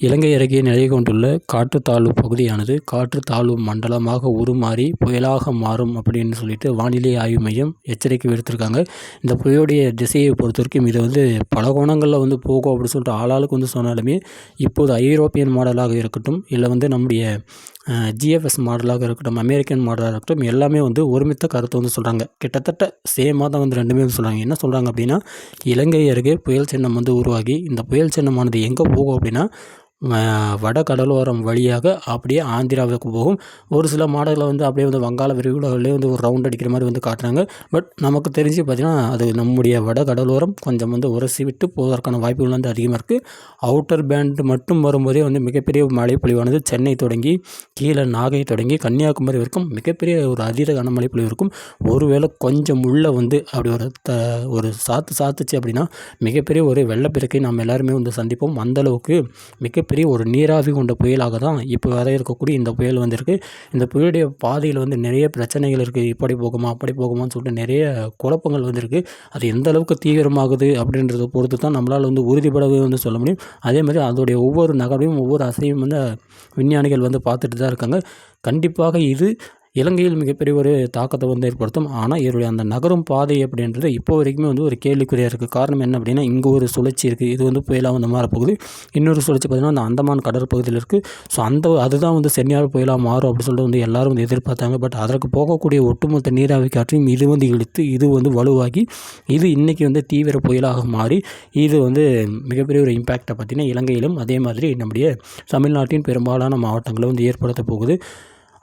இலங்கை அருகே நிலை கொண்டுள்ள காற்று தாழ்வு பகுதியானது காற்று தாழ்வு மண்டலமாக உருமாறி புயலாக மாறும் அப்படின்னு சொல்லிட்டு வானிலை ஆய்வு மையம் எச்சரிக்கை விடுத்திருக்காங்க. இந்த புயலுடைய திசையை பொறுத்த வரைக்கும் இது வந்து பல கோணங்களில் வந்து போகும் அப்படின்னு சொல்லிட்டு ஆளாளுக்கு வந்து சொன்னாலுமே இப்போது ஐரோப்பியன் மாடலாக இருக்கட்டும் இல்லை வந்து நம்முடைய ஜிஎஃப்எஸ் மாடலாக இருக்கட்டும் அமெரிக்கன் மாடலாக இருக்கட்டும் எல்லாமே வந்து ஒருமித்த கருத்தை வந்து சொல்கிறாங்க கிட்டத்தட்ட சேமாக தான் வந்து ரெண்டுமே வந்து சொல்கிறாங்க என்ன சொல்கிறாங்க அப்படின்னா இலங்கை அருகே புயல் சின்னம் வந்து உருவாகி இந்த புயல் சின்னமானது எங்கே போகும் அப்படின்னா வட கடலோரம் வழியாக அப்படியே ஆந்திராவுக்கு போகும். ஒரு சில மாடலில் வந்து அப்படியே வந்து வங்காள விரிகுடாவிலே வந்து ஒரு ரவுண்ட் அடிக்கிற மாதிரி வந்து காட்டுறாங்க. பட் நமக்கு தெரிஞ்சு பார்த்திங்கன்னா அது நம்முடைய வட கடலோரம் கொஞ்சம் வந்து உரசி விட்டு போவதற்கான வாய்ப்புகள் வந்து அதிகமாக இருக்குது அவுட்டர் பேண்ட் மட்டும் வரும்போதே வந்து மிகப்பெரிய மழை பொழிவானது சென்னை தொடங்கி கீழே நாகை தொடங்கி கன்னியாகுமரி வரைக்கும் மிகப்பெரிய ஒரு அதீத கனமழை பொழிவு இருக்கும். ஒருவேளை கொஞ்சம் உள்ளே வந்து அப்படி ஒரு த ஒரு சாத்து சாத்துச்சு அப்படின்னா மிகப்பெரிய ஒரு வெள்ளப்பெருக்கை நாம் எல்லாருமே வந்து சந்திப்போம். அந்தளவுக்கு மிக மிகப்பெரிய ஒரு நீராவி கொண்ட புயலாக தான் இப்போ வர இருக்கக்கூடிய இந்த புயல் வந்திருக்கு. இந்த புயலுடைய பாதையில் வந்து நிறைய பிரச்சனைகள் இருக்குது இப்படி போகுமா அப்படி போகுமான்னு சொல்லிட்டு நிறைய குழப்பங்கள் வந்திருக்கு. அது எந்த அளவுக்கு தீவிரமாகுது அப்படின்றத பொறுத்து தான் நம்மளால் வந்து உறுதிப்படவே வந்து சொல்ல முடியும். அதே மாதிரி அதோடைய ஒவ்வொரு நகரையும் ஒவ்வொரு அசையும் வந்து விஞ்ஞானிகள் வந்து பார்த்துட்டு தான் இருக்காங்க. கண்டிப்பாக இது இலங்கையில் மிகப்பெரிய ஒரு தாக்கத்தை வந்து ஏற்படுத்தும். ஆனால் இவருடைய அந்த நகரும் பாதை அப்படின்றது இப்போ வரைக்குமே வந்து ஒரு கேள்விக்குறியாக இருக்குது காரணம் என்ன அப்படின்னா இங்கே ஒரு சுழற்சி இருக்குது இது வந்து புயலாக வந்து மாறப்போகுது. இன்னொரு சுழற்சி பார்த்திங்கன்னா அந்த அந்தமான் கடற்பகுதியில் இருக்குது ஸோ அந்த அதுதான் வந்து சென்னியார் புயலாக மாறும் அப்படின்னு சொல்லிட்டு வந்து எல்லோரும் வந்து எதிர்பார்த்தாங்க. பட் அதற்கு போகக்கூடிய ஒட்டுமொத்த நீராவி காற்றையும் இது வந்து இழுத்து இது வந்து வலுவாகி இது இன்றைக்கி வந்து தீவிர புயலாக மாறி இது வந்து மிகப்பெரிய ஒரு இம்பேக்டை பார்த்திங்கன்னா இலங்கையிலும் அதே மாதிரி நம்முடைய தமிழ்நாட்டின் பெரும்பாலான மாவட்டங்களை வந்து ஏற்படுத்த போகுது.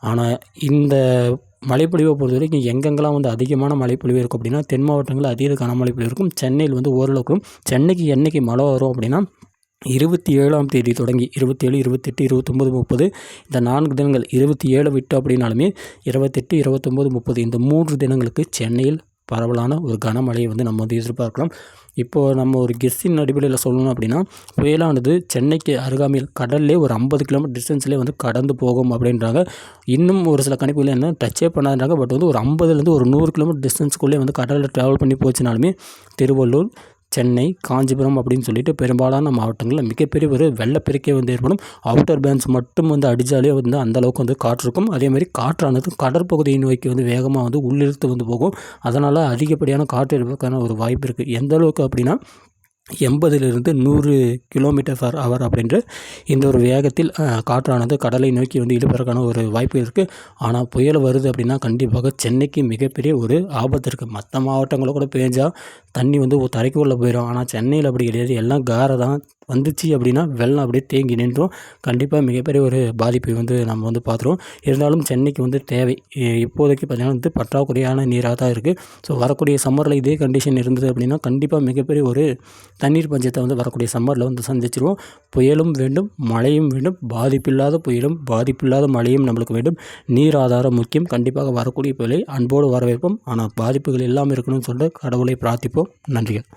ஆனால் இந்த மழைப்பொழிவை பொறுத்த வரைக்கும் எங்கெங்கெல்லாம் வந்து அதிகமான மழைப்பொழிவு இருக்கும் அப்படின்னா தென் மாவட்டங்களில் அதிக கனமழை பொழிவு இருக்கும். சென்னையில் வந்து ஓரளவுக்கு சென்னைக்கு என்றைக்கு மழை வரும் அப்படின்னா இருபத்தி ஏழாம் தேதி தொடங்கி இருபத்தேழு இருபத்தெட்டு இருபத்தொம்போது முப்பது இந்த நான்கு தினங்கள் இருபத்தி ஏழு விட்டு அப்படின்னாலுமே இருபத்தெட்டு இருபத்தொம்போது முப்பது இந்த மூன்று தினங்களுக்கு சென்னையில் பரவலான ஒரு கனமழையை வந்து நம்ம வந்து எதிர்பார்க்கலாம். இப்போது நம்ம ஒரு கெஸ்ஸின் அடிப்படையில் சொல்லணும் அப்படின்னா புயலானது சென்னைக்கு அருகாமையில் கடல்லே ஒரு ஐம்பது கிலோமீட்டர் டிஸ்டன்ஸ்லேயே வந்து கடந்து போகும் அப்படின்றாங்க. இன்னும் ஒரு சில கணிப்புகள் என்ன? டச்சே பண்ணாதுன்றாங்க பட் வந்து ஒரு ஐம்பதுலேருந்து ஒரு நூறு கிலோமீட்டர் டிஸ்டன்ஸ்க்குள்ளே வந்து கடலில் ட்ராவல் பண்ணி போச்சுனாலுமே திருவள்ளூர் சென்னை காஞ்சிபுரம் அப்படின்னு சொல்லிட்டு பெரும்பாலான மாவட்டங்களில் மிகப்பெரிய ஒரு வெள்ளப்பெருக்கே வந்து ஏற்படும். அவுட்டர் பேண்ட்ஸ் மட்டும் வந்து அடித்தாலே வந்து அந்தளவுக்கு வந்து காற்று இருக்கும். அதேமாதிரி காற்றானது கடற்பகுதியை நோக்கி வந்து வேகமாக வந்து உள்ளிழுத்து வந்து போகும். அதனால் அதிகப்படியான காற்று இருப்பதற்கான ஒரு வாய்ப்பு இருக்குது எந்த அளவுக்கு அப்படின்னா எண்பதிலிருந்து நூறு கிலோமீட்டர் பர் ஹவர் அப்படின்ற இந்த ஒரு வேகத்தில் காற்றானது கடலை நோக்கி வந்து இழுப்பதற்கான ஒரு வாய்ப்பு இருக்குது ஆனால் புயல் வருது அப்படின்னா கண்டிப்பாக சென்னைக்கு மிகப்பெரிய ஒரு ஆபத்து இருக்குது மற்ற மாவட்டங்களில் கூட பேஞ்சால் தண்ணி வந்து தரைக்குள்ளே போயிடும் ஆனால் சென்னையில் அப்படி கிடையாது. எல்லாம் காரை தான் வந்துச்சு அப்படின்னா வெள்ளம் அப்படியே தேங்கி நின்றும். கண்டிப்பாக மிகப்பெரிய ஒரு பாதிப்பை வந்து நம்ம வந்து பார்த்துருவோம். இருந்தாலும் சென்னைக்கு வந்து தேவை. இப்போதைக்கு பார்த்திங்கன்னா வந்து பற்றாக்குறையான நீராக தான் இருக்குது ஸோ வரக்கூடிய சம்மரில் இதே கண்டிஷன் இருந்தது அப்படின்னா கண்டிப்பாக மிகப்பெரிய ஒரு தண்ணீர் பஞ்சத்தை வந்து வரக்கூடிய சம்மரில் வந்து சந்திச்சிருவோம். புயலும் வேண்டும் மழையும் வேண்டும் பாதிப்பில்லாத புயலும் பாதிப்பில்லாத மழையும் நம்மளுக்கு வேண்டும். நீர் ஆதாரம் முக்கியம். கண்டிப்பாக வரக்கூடிய புயலை அன்போடு வரவேற்போம். ஆனால் பாதிப்புகள் இல்லாமல் இருக்கணும்னு சொல்லிட்டு கடவுளை பிரார்த்திப்போம். நன்றிகள்.